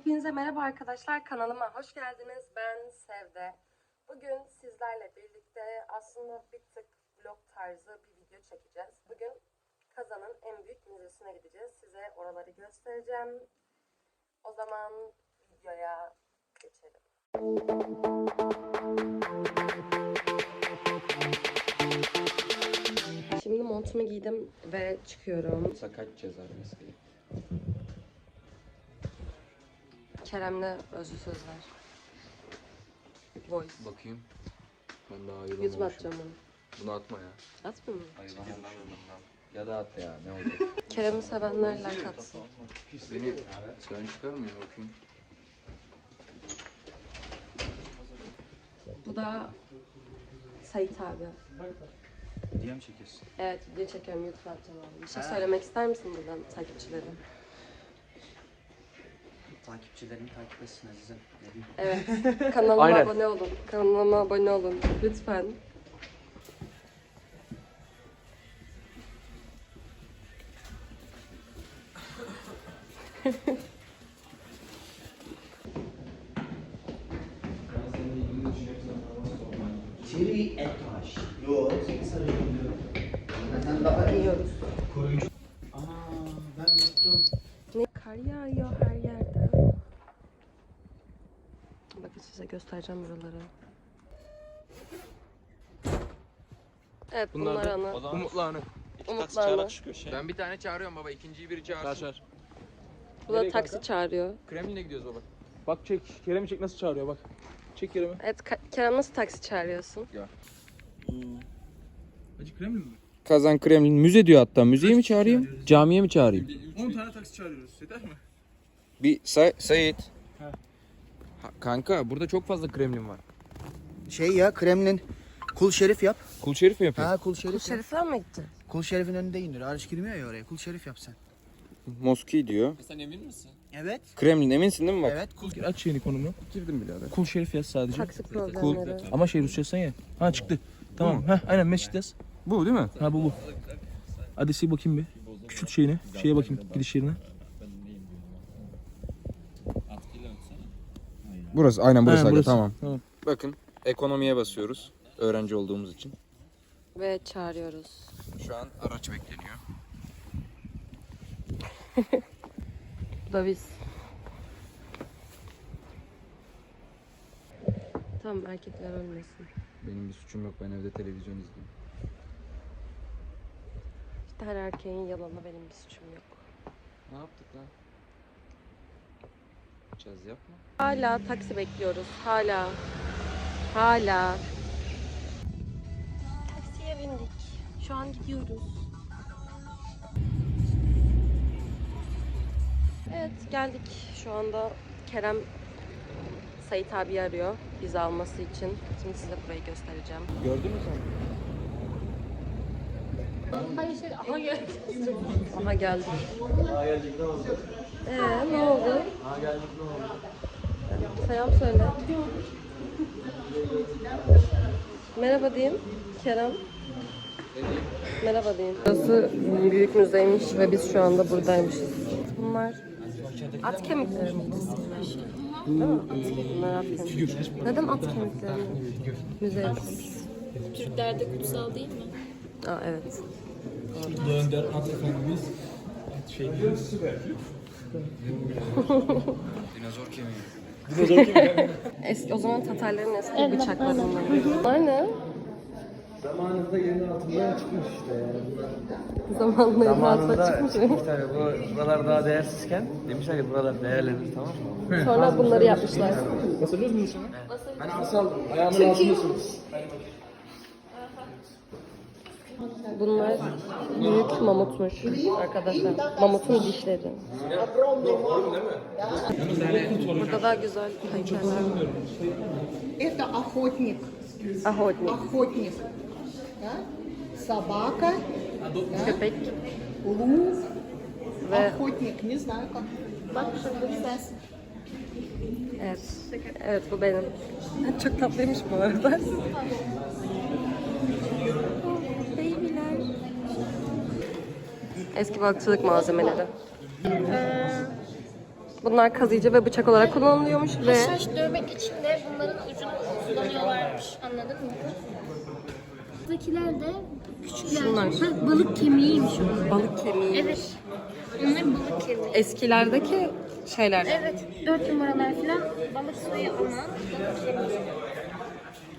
Hepinize merhaba arkadaşlar. Kanalıma hoş geldiniz. Ben Sevde. Bugün sizlerle birlikte aslında bir tık vlog tarzı bir video çekeceğiz. Bugün Kazan'ın en büyük müzesine gideceğiz. Size oraları göstereceğim. O zaman videoya geçelim. Şimdi montumu giydim ve çıkıyorum. Sakat ceza mesleği. Kerem'le özlü sözler. Voice. Bakayım. Ben daha YouTube ayılamamışım. atacağım bunu. Bunu atma ya. Atmıyor mu? Ya da at ya ne olacak. Kerem'i sevenler like atsın. Beni sen çıkar mı ya bakayım. Bu da Sait abi. Diye mi çekiyorsun? Evet video çekiyorum YouTube atacağım abi. Bir şey söylemek ister misin buradan takipçilere? Takipçilerini takip etsin. Ne diyeyim? Evet kanalıma Aynen. abone olun. Kanalıma abone olun lütfen. Çeri etaş. Yok, seni sarıyorum. Sen daha iyi. Yiyoruz. Aa, ben unuttum. Ne kar yağıyor her yerde. Bakın size göstereceğim buraları. Evet bunlar, ana. Umutlu anı. Umutlu ana. Ben bir tane çağırıyorum baba. ikinciyi biri çağırsın. Bu da taksi çağırıyor. Kremlin'e gidiyoruz baba. Bak çek. Kerem'i çek nasıl çağırıyor bak. Çek Kerem'i. Evet Ka- Kerem nasıl taksi çağırıyorsun? Hacı Kremlin mi? Kazan Kremlin müze diyor hatta. Müzeye mi çağırayım? Camiye mi çağırayım? 10 tane taksi çağırıyoruz. Yeter mi? Bir Say Sayit. He. Ha, kanka burada çok fazla Kremlin var. Şey ya, Kremlin. Kul Şerif yap. Kul Şerif mi yapıyor? Ha, Kul Şerif Bu yap. şerifler mi gitti? Kul Şerif'in önünde indir. Hariç girmiyor ya oraya. Kul Şerif yap sen. Moski diyor. Evet. Kremlin eminsin değil mi bak? Evet, Kul Aç şeyini konumunu. Girdim birader. Kul Şerif yaz sadece. Taksi problemleri. Ama şey Rusça yazsan ya. Ha çıktı. Tamam. Ha aynen mescit yaz. Bu değil mi? Ha bu bu. Hadi sil bakayım bir. Küçült şeyini. Şeye bakayım gidiş yerine. Burası aynen burası, aga, burası. tamam. Tamam. Bakın ekonomiye basıyoruz. Öğrenci olduğumuz için. Ve çağırıyoruz. Şu an araç bekleniyor. Bu da biz. Tamam erkekler ölmesin. Benim bir suçum yok. Ben evde televizyon izliyorum. İşte her erkeğin yalanı benim bir suçum yok. Ne yaptık lan? Caz yapma. Hala taksi bekliyoruz. Hala. Hala. Taksiye bindik. Şu an gidiyoruz. Evet geldik. Şu anda Kerem Sait abi arıyor bizi alması için. Şimdi size burayı göstereceğim. Gördün mü sen? Aha geldik. Aha geldik. Ee, ne oldu? Selam söyle. Merhaba diyeyim. Kerem. Merhaba diyeyim. Burası büyük müzeymiş ve biz şu anda buradaymışız. Bunlar at kemikleri mi? Değil mi? At, kemikleri. Neden at kemikleri koymuş? Türklerde kutsal değil mi? Aa evet. Önder At Efendimiz. Şey Dinozor kemiği. Eski, o zaman Tatarların eski bıçaklarından. Bunlar ne? Zamanında yerin altından çıkmış işte yani. Zamanla elin altına Zamanında çıkmış. çıkmış tabii bu buralar daha değersizken demişler ki buralar değerlenir tamam mı? Sonra bunları yapmışlar. Basabiliyoruz muyuz sana? Ben arsa aldım. Ayağımın altındasınız. Bunlar büyük mamutmuş arkadaşlar. Mamutun dişleri. Burada da güzel heykeller var. Это охотник, Ahotnik. охотник, да? собака, Köpek лук, ve охотник, не знаю как. Bak şurada ses. evet. Evet bu benim. Çok tatlıymış bu arada. Eski balıkçılık malzemeleri. Bunlar kazıyıcı ve bıçak olarak kullanılıyormuş ve Saç dövmek için de bunların ucunu kullanıyorlarmış. Anladın mı? Buradakiler de küçükler. Şunlar. Ha, balık kemiğiymiş onlar. balık kemiği. Evet. Onlar balık kemiği. Eskilerdeki şeyler. Evet. Dört numaralar falan balık suyu alan balık kemiği.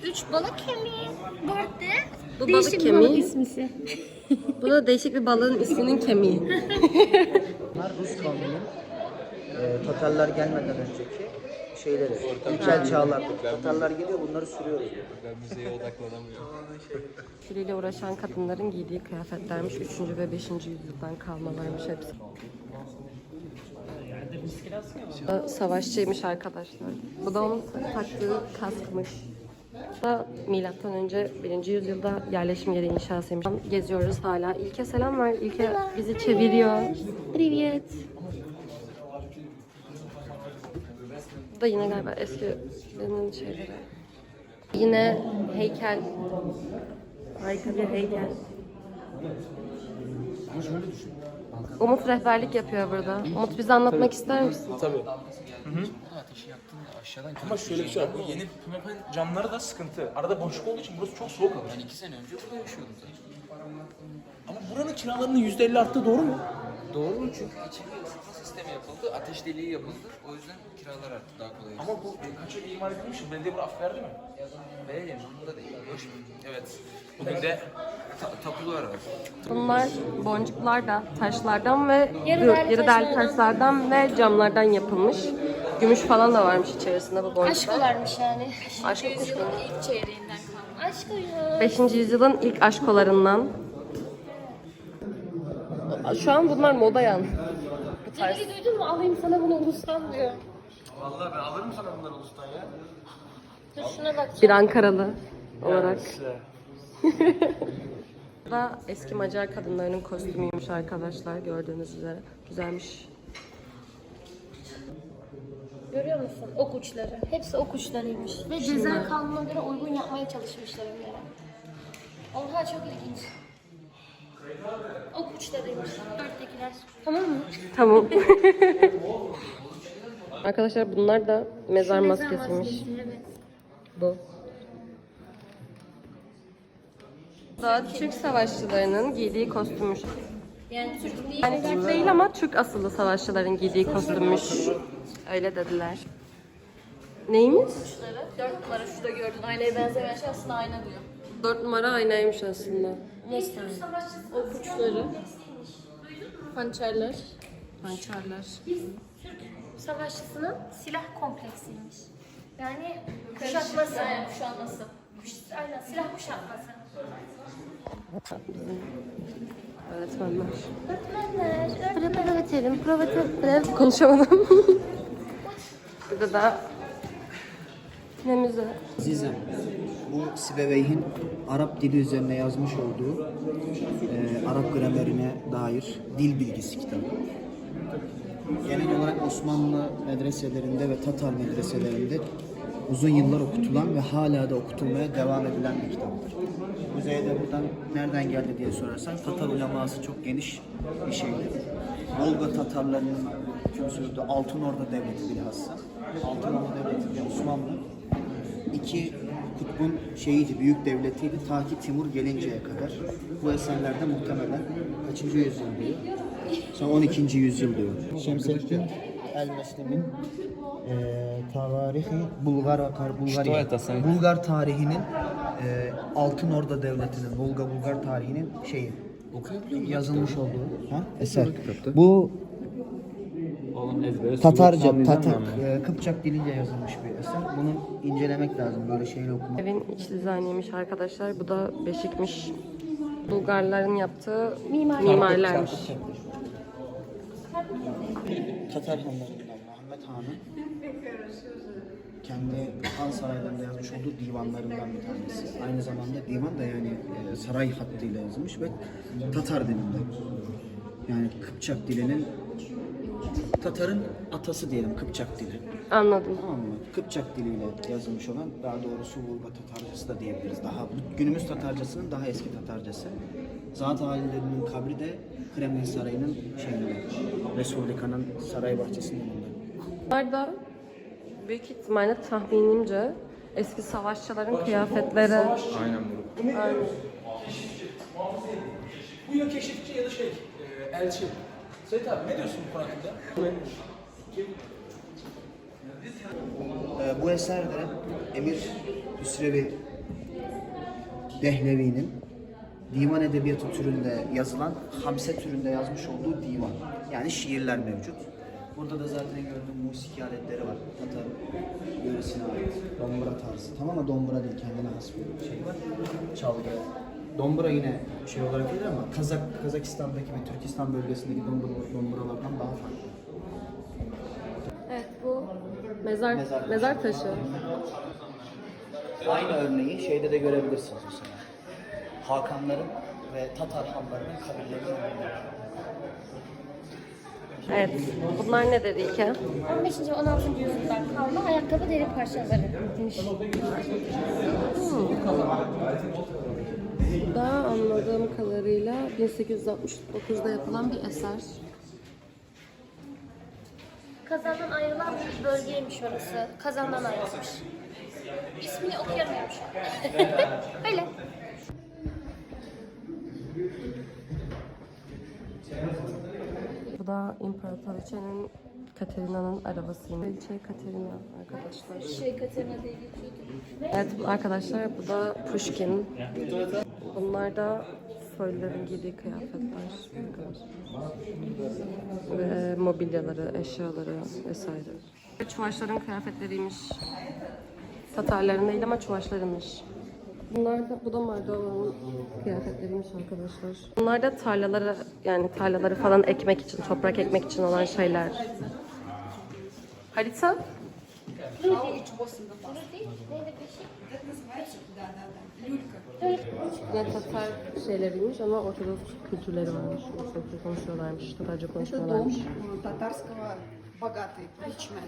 Üç balık kemiği. Dört de Bu değişik balık kemiği. ismisi. Bu da değişik bir balığın isminin kemiği. Bunlar Rus kavminin e, Tatarlar gelmeden önceki şeyleri. İlkel çağlar. Tatarlar geliyor bunları sürüyoruz. Kiliyle uğraşan kadınların giydiği kıyafetlermiş. 3. ve 5. yüzyıldan kalmalarmış hepsi. Savaşçıymış arkadaşlar. Bu da onun taktığı kaskmış. Bu da milattan önce 1. yüzyılda yerleşim yeri inşasıymış. Geziyoruz hala. İlke selam ver. İlke bizi çeviriyor. Привет. Bu da yine galiba eskilerin şeyleri. Yine heykel. Harika bir heykel. Umut rehberlik yapıyor burada. Umut bize anlatmak ister misin? Tabii. Ama şöyle bir şey var. Bu yeni pimapen camları da sıkıntı. Arada boşluk olduğu için burası çok soğuk alır. Ben iki sene önce burada yaşıyordum zaten. Ama buranın kiralarının %50 arttığı doğru mu? Doğru çünkü içeriye ısıtma sistemi yapıldı, ateş deliği yapıldı. O yüzden kiralar arttı daha kolay. Ama bu kaç yıl imar edilmiş? Belediye buna af verdi mi? Belediye bunda değil, boş mu? Evet. Bugün de Ta- tapular var. Bunlar boncuklar da taşlardan ve Yarı yarı değerli taşlardan. taşlardan ve camlardan yapılmış. Gümüş falan da varmış içerisinde bu Aşk boncuklar. olarmış yani. Aşk Beşinci yüzyılın ilk çeyreğinden kalma. Aşk oyunu. 5. yüzyılın ilk aşkolarından. Şu an bunlar moda yani. Bu tarz. Cemil'i duydun mu? Alayım sana bunu ulustan diyor. Vallahi ben alırım sana bunları ulustan ya. Dur şuna bak. Bir Ankaralı olarak. Bu da eski Macar kadınlarının kostümüymüş arkadaşlar gördüğünüz üzere. Güzelmiş. Görüyor musun? Ok uçları. Hepsi ok uçlarıymış. Ve ceza kanununa göre uygun yapmaya çalışmışlar onları. Oha çok ilginç. Ok uçlarıymış. Dörttekiler. Tamam mı? Tamam. Arkadaşlar bunlar da mezar maskesiymiş. maskesi, Evet. Bu. Da Türk savaşçılarının giydiği kostümmüş. Yani Türk değil. Yani Türk değil ama Türk asıllı savaşçıların giydiği kostümmüş. Öyle dediler. Neymiş? Dört numara şurada gördün. Aynaya benzemeyen şey aslında ayna diyor. Dört numara aynaymış aslında. Nasıl yani? Ok uçları. Hançerler. Hançerler. Savaşçısının silah kompleksiymiş. Yani kuşatması. Aynen kuşatması. Kuş, aynen silah kuşatması. Öğretmenler. Öğretmenler. Provatörüm. Konuşamadım. Burada da müze? Azizem, bu Sibeveyh'in Arap dili üzerine yazmış olduğu e, Arap gramerine dair dil bilgisi kitabı. Genel olarak Osmanlı medreselerinde ve Tatar medreselerinde uzun yıllar okutulan ve hala da okutulmaya devam edilen bir kitaptır. Müzeyde buradan nereden geldi diye sorarsan Tatar uleması çok geniş bir şeydir. Volga Tatarlarının hüküm sürdüğü Altın Orda Devleti bilhassa. Altın Orda Devleti ve Osmanlı iki kutbun şeyiydi, büyük devletiydi ta ki Timur gelinceye kadar. Bu eserlerde muhtemelen kaçıncı yüzyıl diyor? Sonra 12. yüzyıl diyor. Şemseddin El-Meslim'in eee tarihi Bulgar Bulgar Bulgar tarihinin eee Altın Orda Devleti'nin Volga Bulgar tarihinin şeyi yazılmış olduğu ha? eser. Bu Tatarca, Tatar, eee, Kıpçak dilince yazılmış bir eser. Bunu incelemek lazım böyle şeyle okumak. Evin iç dizaynıymış arkadaşlar. Bu da beşikmiş. Bulgarların yaptığı mimarlarmış. Tatar hanlarından Muhammed Han'ın kendi Han saraylarında yazmış olduğu divanlarından bir tanesi. Aynı zamanda divan da yani e, saray hattıyla yazılmış ve Tatar dilinde. Yani Kıpçak dilinin Tatar'ın atası diyelim Kıpçak dili. Anladım. Tamam mı? Kıpçak diliyle yazılmış olan daha doğrusu Vulga Tatarcası da diyebiliriz. Daha günümüz Tatarcasının daha eski Tatarcası. Zat ailelerinin kabri de Kremlin Sarayı'nın şeyinde, Respublika'nın saray bahçesinin önünde. Bunlar da büyük ihtimalle tahminimce eski savaşçıların kıyafetleri. Aynen bunu. Aynen. Bu ya keşifçi ya da şey, e, elçi. Sait abi ne diyorsun bu konu hakkında? Ee, bu eser de Emir Hüsrevi Dehlevi'nin divan edebiyatı türünde yazılan hamse türünde yazmış olduğu divan. Yani şiirler mevcut. Burada da zaten gördüğüm musiki aletleri var. Tatar yöresine ait. Dombra tarzı. Tamam ama dombra değil. Kendine has bir şey var. Çalgı. Dombra yine şey olarak gelir ama Kazak, Kazakistan'daki ve Türkistan bölgesindeki dombra, dombralardan daha farklı. Evet bu mezar Mezar. mezar, taşı. Aynı örneği şeyde de görebilirsiniz mesela. Hakanların ve Tatar hanlarının kabillerinin örneği. Evet. Bunlar ne dedi İlke? 15. 16. yüzyıldan kalma ayakkabı deri parçaları. demiş. Daha anladığım kadarıyla 1869'da yapılan bir eser. Kazandan ayrılan bir bölgeymiş orası. Kazandan ayrılmış. İsmini okuyamıyorum şu an. Öyle. Bu da İmparatoriçe'nin Katerina'nın arabasıymış. Kraliçe Katerina arkadaşlar. Şey Katerina diye geçiyordu. Evet arkadaşlar bu da Pushkin. Bunlar da soyluların giydiği kıyafetler. Ve mobilyaları, eşyaları vesaire. Çuvaşların kıyafetleriymiş. Tatarların değil ama Çuvaşlarınmış. Bunlar da, bu da Moldova'nın kıyafetleriymiş arkadaşlar. Bunlar da tarlaları, yani tarlaları falan ekmek için, toprak ekmek için olan şeyler. Harita? Neydi peşi? Yani Tatar şeyleriymiş ama Ortodoks kültürleri varmış. Ortodoks konuşuyorlarmış, Tatarca konuşuyorlarmış. татарского богатый, личный.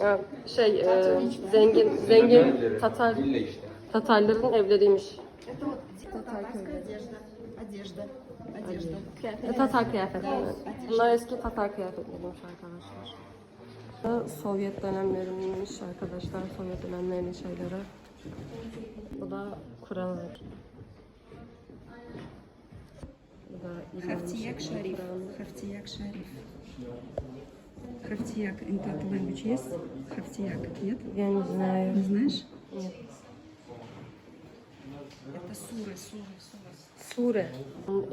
Ha, şey, e, zengin, zengin Tatar, Tatarların evleriymiş. Это вот татарская одежда. Одежда. Одежda. E, Tatar kıyafetleri. Bunlar eski Tatar kıyafetleriymiş arkadaşlar. Bu da Sovyet dönemleriymiş arkadaşlar. Sovyet dönemlerinin şeyleri. Bu da Kur'an. Bu da İran'ın Хавтияк şey, Шариф. Kur'an. Хавтияк Шариф. Хавтияк in that language, yes? Хавтияк, нет? Я не знаю. Не знаешь? Нет. Это суры, суры, суры. Sure.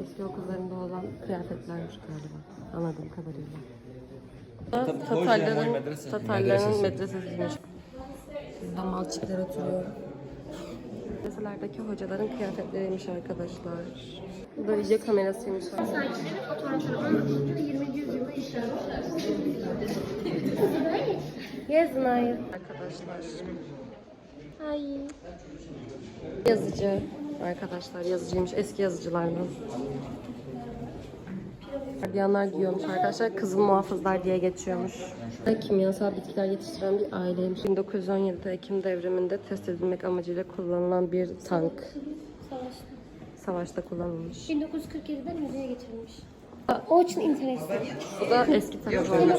Eski okullarında olan kıyafetlermiş galiba. Anladığım kadarıyla. Tatarların, Tatarların medresesiymiş. Burada malçikler oturuyor. Medreselerdeki hocaların kıyafetleriymiş arkadaşlar. Bu da video kamerasıymış. Sahipleri fotoğraflarını 20. yüzyılda işlenmişler. Yazın Arkadaşlar. Ay. Yazıcı. Arkadaşlar yazıcıymış. Eski yazıcılardan. Gardiyanlar giyiyormuş arkadaşlar. Kızıl muhafızlar diye geçiyormuş. Kimyasal bitkiler yetiştiren bir aileymiş. 1917'de Ekim devriminde test edilmek amacıyla kullanılan bir tank. Savaşta. Savaşta kullanılmış. 1947'de müzeye getirilmiş. O için interesli. Bu da eski telefon.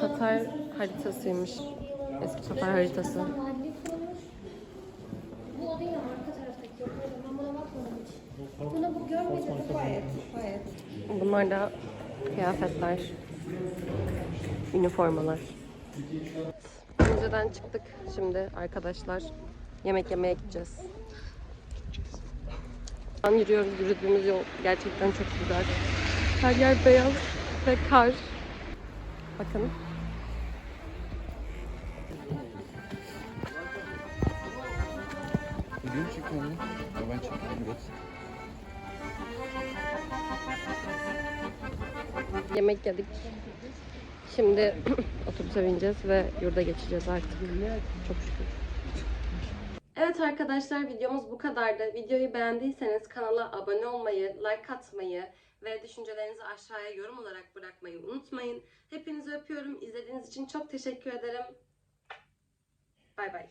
Tatar haritasıymış. Eski Tatar haritası. Mahalle kurulmuş. Bu o değil ama arka taraftaki yok. Ben buna bakmadım Buna bu görmedim. Bunlar da kıyafetler, üniformalar. Müzeden çıktık. Şimdi arkadaşlar yemek yemeye gideceğiz. An yürüyoruz. Yürüdüğümüz yol gerçekten çok güzel. Her yer beyaz ve kar. Bakın. Yemek yedik. Şimdi otobüse bineceğiz ve yurda geçeceğiz artık. Çok şükür. Evet arkadaşlar videomuz bu kadardı. Videoyu beğendiyseniz kanala abone olmayı, like atmayı ve düşüncelerinizi aşağıya yorum olarak bırakmayı unutmayın. Hepinizi öpüyorum. İzlediğiniz için çok teşekkür ederim. Bay bay.